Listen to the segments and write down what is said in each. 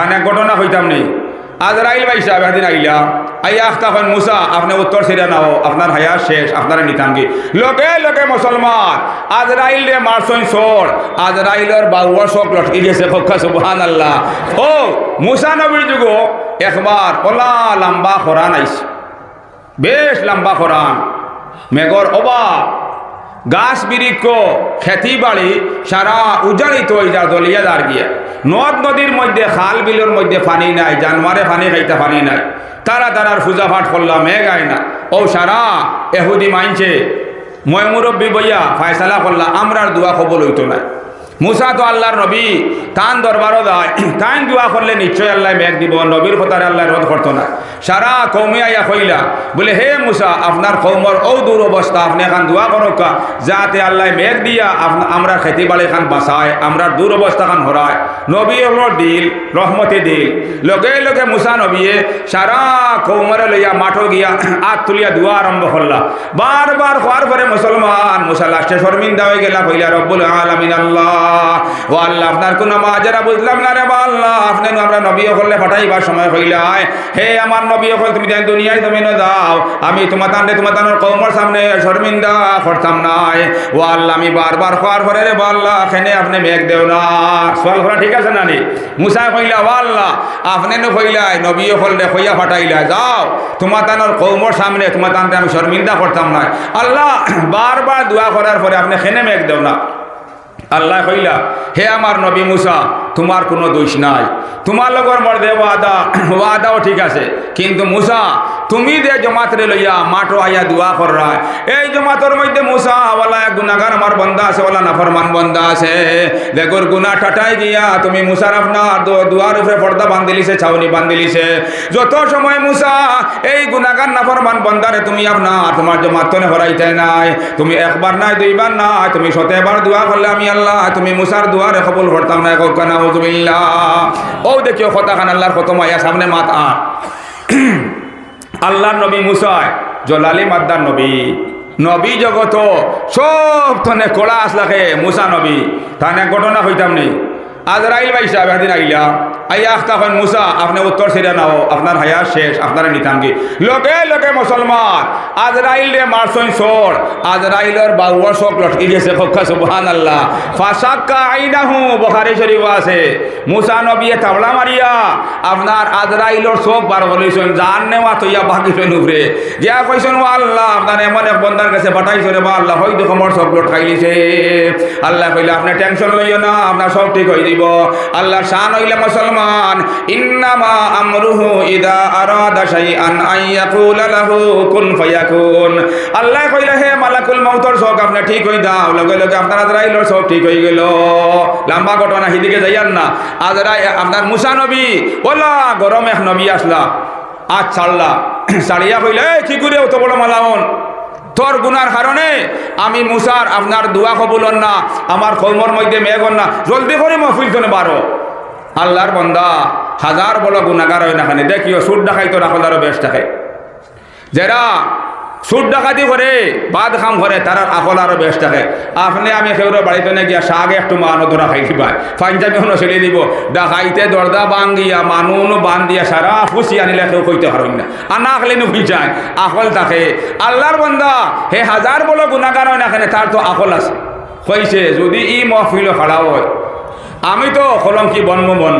এক ঘটনা হইতাম নেই। আজরাইল ভাই সাহেব একদিন আইলা, আইয়া আখতা হন মুসা, আপনি উত্তর সিরিয়া নাও, আপনার হায়া শেষ, আপনার নিতাম কি লোকে লোকে মুসলমান আজরাইল রে মারছই সোর আজরাইলের বাউয়া শোক লটকি গেছে কক্ষা সুবহান আল্লাহ ও, মুসা নবীর যুগ, একবার ওলা লম্বা খরান আইছে। বেশ লম্বা খরান। মেঘর অবাক। গাছ বিরিক্ষ, খেতি বাড়ি সারা উজাড়িত যা দলিয়া দাঁড় গিয়া। নদ নদীর মধ্যে, খাল বিলের মধ্যে পানি নাই, জানোয়ারে পানি খাইতে পানি নাই। তারা তারার পূজা পাঠ করলাম মেঘ আয় না ও সারা, এহুদি মাইনছে, মই মুরব্বী বইয়া ফায়সালা করলা, আমরার দোয়া খবর হইতো না। মুসা তো আল্লাহর নবী, তান দরবারও দেয়। তাইন দোয়া করলে নিশ্চয় আল্লাহ মেঘ দিব, নবীর কথারে আল্লাহ রোধ করতো না। সারা কৌমে আইয়া কইলা, বলে, হে মুসা, আপনার কৌমর ও দূর অবস্থা, আপনি এখন দোয়া করকা যাতে আল্লাহ মেঘ দিয়া আমরা খেতি বাড়ি খান বাঁচায়, আমরা দূর অবস্থা খান হরায় নবী হলো দিল, রহমতে দিল। লগে লগে মুসা নবীয়ে সারা কৌমরে লইয়া মাঠো গিয়া আত তুলিয়া দোয়া আরম্ভ করলা। বারবার হওয়ার পরে মুসলমান, মুসা লাস্টে শর্মিন্দা হয়ে গেলা, কইলা, রব্বুল আলামিন, আল্লাহ। ও আল্লাহ, আপনার কোন মাজারা বুঝলাম না রে বা আল্লাহ, আপনি আমরা নবী হলে পাঠাইবার সময় হইলাই হে আমার নবী হল তুমি তাই দুনিয়ায় তুমি না দাও আমি তোমার তান্ডে তোমার তানোর কৌমর সামনে শর্মিন্দা করতাম নাই ও আল্লাহ, আমি বারবার হওয়ার পরে রে বা আল্লাহ, এখানে আপনি মেঘ দেও না। সোয়াল করা ঠিক আছে না নি? মুসা কইলা ও আল্লাহ, আপনি নো কইলাই নবী হল রে কইয়া ফাটাইলা যাও, তোমার তানোর কৌমর সামনে, তোমার তান্ডে আমি শর্মিন্দা করতাম নাই আল্লাহ, বারবার দোয়া করার পরে আপনি খেনে মেঘ দেও না। আল্লাহ কইলা, হে আমার নবী মুসা, তোমার কোনো দোষ নাই। তোমার লগর মর্দে ওয়াদা, ওয়াদাও ঠিক আছে। কিন্তু মুসা তুমি দে জমাতরে লইয়া মাটো আইয়া দোয়া কররা। এই জমাতর মধ্যে মুসা ওলা এক গুনাগার আমার বন্দা আছে ওলা নাফরমান বন্দা আছে। দেখোর গুনা ঠাটাই গিয়া তুমি মুসার আপনার দুয়ার উপরে পর্দা বান্ধিলিছে, ছাউনি বান্ধিলিছে। যত সময় মুসা এই গুনাগার নাফরমান বন্দারে তুমি আপনার তোমার জমাতনে হরাইতে নাই। তুমি একবার নাই, দুইবার নাই, তুমি সতেবার দোয়া করলে আমি আল্লাহ, তুমি মুসার দুয়ারে কবুল করতাম না কানা ও দেখিও কথা খান আল্লাহর কত মাইয়া সামনে মাত আর আল্লাহর নবী মুসায়, জলালি মাদ্দার নবী। নবী জগত, সব থানে কড়া আসলাকে মুসা নবী। থানে ঘটনা হইতাম নেই আজরাইল ভাই সাহেব একদিন আইলা আইয়া আখতা হন মুসা, আপনি উত্তর সিরিয়া নাও, আপনার হায়া শেষ, আপনার নিতাম কি লোকে লোকে মুসলমান আজরাইল রে মারছই সোর আজরাইলের বাউয়া শোক লটকি গেছে কক্ষা সুবহান আল্লাহ ফাসাক্কা আইনাহু, বুখারী শরীফ আছে। মুসা নবিয়ে তাবলা মারিয়া, আপনার আজরাইলের চোখ বার করেছেন, জান নেওয়া তৈয়া বাকিছেন উপরে। গিয়া কইছেন, ও আল্লাহ, আপনার এমন এক বন্দার কাছে পাঠাইছে রে বা আল্লাহ, হয়তো কমর সব লোট খাইলিছে আল্লাহ কইলে, আপনি টেনশন লইও না, আপনার সব ঠিক হয়ে দিব আল্লাহর শান হইলে মুসলমান ইন্নামা আমরুহু ইদা আরাদা শাইআন আইয়াকুলা লাহু কুন ফায়াকুন। আল্লাহ কইলে হে মালাকুল মাউতর সব আপনি ঠিক হই দাও লগে লগে আপনার আজরাইলের সব ঠিক হয়ে গেল। লম্বা ঘটনা হিদিকে যাইয়ান না। আজরাই আপনার মুসা নবী ওলা গরম এক নবী আসলা। আজ ছাড়লা। ছাড়িয়া কইলে "এই, কি করে অত বড় মালাউন তোর গুনার কারণে আমি মুসার আপনার দোয়া কবুলন না। আমার কলমর মধ্যে মেঘন না। জলদি করে মহফিল তো বারো। আল্লাহর বন্দা, হাজার বড় গুণাগার হয় না খানে। দেখিও সুর ডাকাই তো রাখল আরও বেশ থাকে যারা সুর ডাকাতি করে বাদ খাম করে তার আকল আরও বেশ থাকে আপনি আমি সেউর বাড়িতে নে গিয়া শাক একটু মানো ধরা খাই দিবা পাঞ্জাবি হনো ছেড়ে দিব। ডাকাইতে দরদা বাং গিয়া মানুন বান দিয়া সারা ফুসি আনিলে কেউ কইতে পারুন না। আনা আখলে নুকি যায় আকল থাকে। আল্লাহর বন্দা, হে হাজার বড় গুণাগার হয় না এখানে তার তো আকল আছে। কইছে যদি ই মহফিল খাড়া হয় আমি তো কলঙ্কি বন্ম বন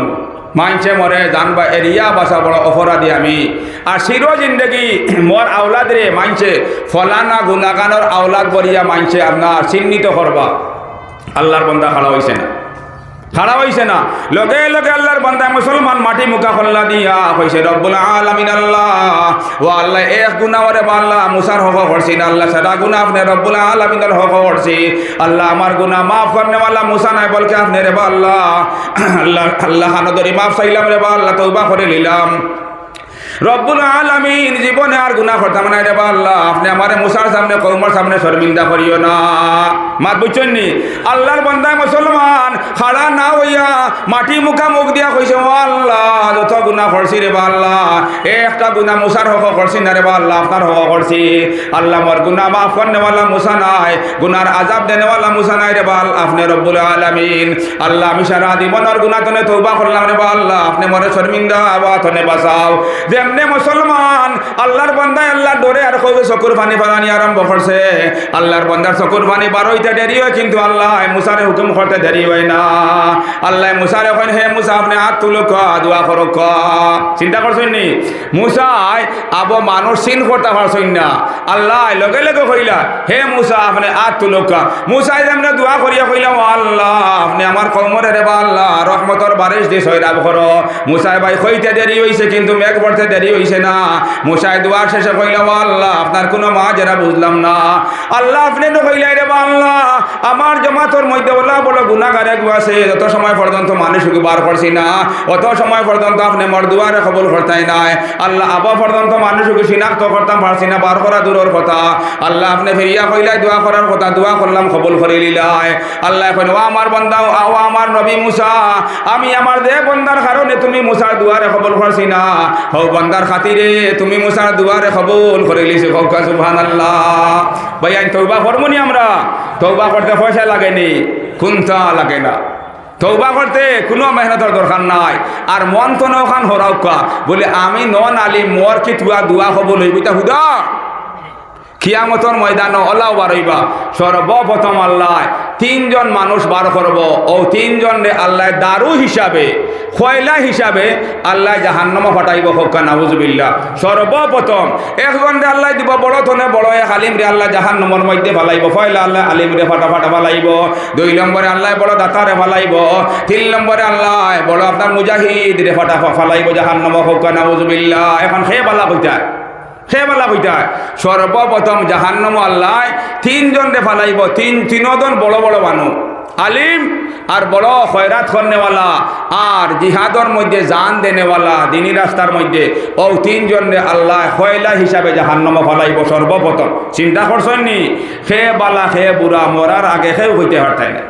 মানছে মরে জানবা এরিয়া বাসা বড় অপরাধী আমি। আর চির জিন্দগি, মর আওলাদ রে মানছে ফলানা গুণাগানোর আওলাদ বরিয়া মানছে আপনার চিহ্নিত করবা। আল্লাহর বন্দা খাড়া হয়েছে না। খাড়া হয়েছে না। লগে লগে আল্লাহর বান্দা মুসলমান মাটি মুখা খল্লা দিয়া হয়েছে রব্বুল আলামিন আল্লাহ, ও আল্লাহ এক গুণা ওরে মুসার হক করছি না, আল্লাহ সারা গুণা আপনি রব্বুল আলামিনের হক করছি। আল্লাহ আমার গুণা মাফ করনে वाला মুসা নাই বলকে আপনি রে বা আল্লাহ আল্লাহ হানদরি মাফ চাইলাম রে বা আল্লাহ তৌবা করে নিলাম। রব্বুল আলমিন জীবনে আর গুনাহ করতাম মানে না রে আল্লাহ, আপনি আমার মুসার সামনে কৌমার সামনে শর্মিন্দা করিও না। মাত বুঝছেন নি? আল্লাহর বন্দায় মুসলমান হারা না হইয়া মাটি মুখা মুখ দিয়া কইছে, ও আল্লাহ, যত গুনাহ করছি রে আল্লাহ, একটা গুনাহ মুসার হক করছি না রে আল্লাহ, আপনার হক করছি। আল্লাহ মোর গুনাহ মাফ করনেওয়ালা মুসা নাই গুনার আজাব দেনেওয়ালা মুসা নাই রে বাল আপনি রব্বুল আলমিন। আল্লাহ, আমি সারা জীবনের গুনাহ তনে তওবা করলাম রে আল্লাহ, আপনি মরে শর্মিন্দা বা তনে বাসাও যে যেমনে মুসলমান? আল্লাহর বান্দায় আল্লাহর ডরে আর কইবে, চকুর পানি ফালানি আরম্ভ করছে। আল্লাহর বান্দার চকুর পানি বার হইতে দেরি হয়, কিন্তু আল্লাহ মুসারে হুকুম করতে দেরি হয় না। আল্লাহ মুসারে কইন, হে মুসা, আপনি হাত তুলো দোয়া করো, ক। চিন্তা করছেন নি? মুসাই আবো মানুষ চিন করতে পারছেন না। আল্লাহ লগে লগে কইলা, হে মুসা, আপনি হাত তুলো মুসাই যেমন দোয়া করিয়া কইলা, ও আল্লাহ, আপনি আমার কমরে রে বা আল্লাহ, রহমতর বারিশ দিয়ে সৈরাব করো। মুসাই ভাই কইতে দেরি হইছে, কিন্তু মেঘ পড়তে দেরি হইছে না। মুসাই দোয়া শেষে কইলা আল্লাহ, আপনার কোনো মা যারা বুঝলাম না। আল্লাহ, আপনি তো কইলাই রে আল্লাহ আমার জমাতর মধ্যে বলা বলো গুণাগার এক আছে। যত সময় পর্যন্ত মানুষকে বার করছি না, অত সময় পর্যন্ত আপনি মোর দুয়ারে খবর করতাই নাই। আল্লাহ, আবা পর্যন্ত মানুষকে চিনাক্ত করতাম, পারছি না, বার করা দূরের কথা। আল্লাহ, আপনি ফেরিয়া কইলাই, দোয়া করার কথা, দোয়া করলাম, কবল করে লিলাই। আল্লাহ এখন ও আমার বন্দা, ও আমার নবী মুসা, আমি আমার দে বন্দার কারণে তুমি মুসার দুয়ারে কবল করছি না। হও বন্দার খাতিরে তুমি মুসার দুয়ারে কবল করে লিছি হকা সুবহানাল্লাহ। ভাই আইন তৌবা করবনি আমরা? তৌবা করতে পয়সা লাগেনি, কুন্তা লাগে না। তৌবা করতে কোনো মেহনতের দরকার নাই। আর মন তো নখান হরাউকা বলে, আমি নন আলি মর কি তুয়া দুয়া হব লইবি তা হুদা? খিয়ামতর ময়দান অলাও বারইবা। সর্বপ্রথম আল্লাহ তিনজন মানুষ বার করব। ও তিনজন রে আল্লাহ দারু হিসাবে খয়লা হিসাবে আল্লাহ জাহান্নামা ফাটাইব হকা নাউজুবিল্লাহ। সর্বপ্রথম একজন রে আল্লাহ দিব, বড় থনে বড় এক আলিম রে আল্লাহ জাহান্নামর মধ্যে ফালাইব। ফয়লা আল্লাহ আলিম রে ফাটা ফাটা ফালাইব। দুই নম্বরে আল্লাহ বড় দাতারে ফালাইব। তিন নম্বরে আল্লাহ বড় আপনার মুজাহিদ রে ফাটা ফালাইব জাহান্নামা হকা নাউজুবিল্লাহ। এখন সে বালা কইতায় সে বেলা কইতায় সর্বপ্রথম জাহান্নম আল্লাহ তিনজন রে ফালাইব, তিন তিনজন বড় বড় মানুষ। আলিম আর বড় খয়রাত করনেওয়ালা আর জিহাদর মধ্যে জান দেনেওয়ালা, দিনী রাস্তার মধ্যে। ও তিনজন রে আল্লাহ খয়লা হিসাবে জাহান্নম ফালাইব সর্বপ্রথম। চিন্তা করছেন নি? বালা, সে বুড়া মরার আগে সেও হইতে পারতাই না।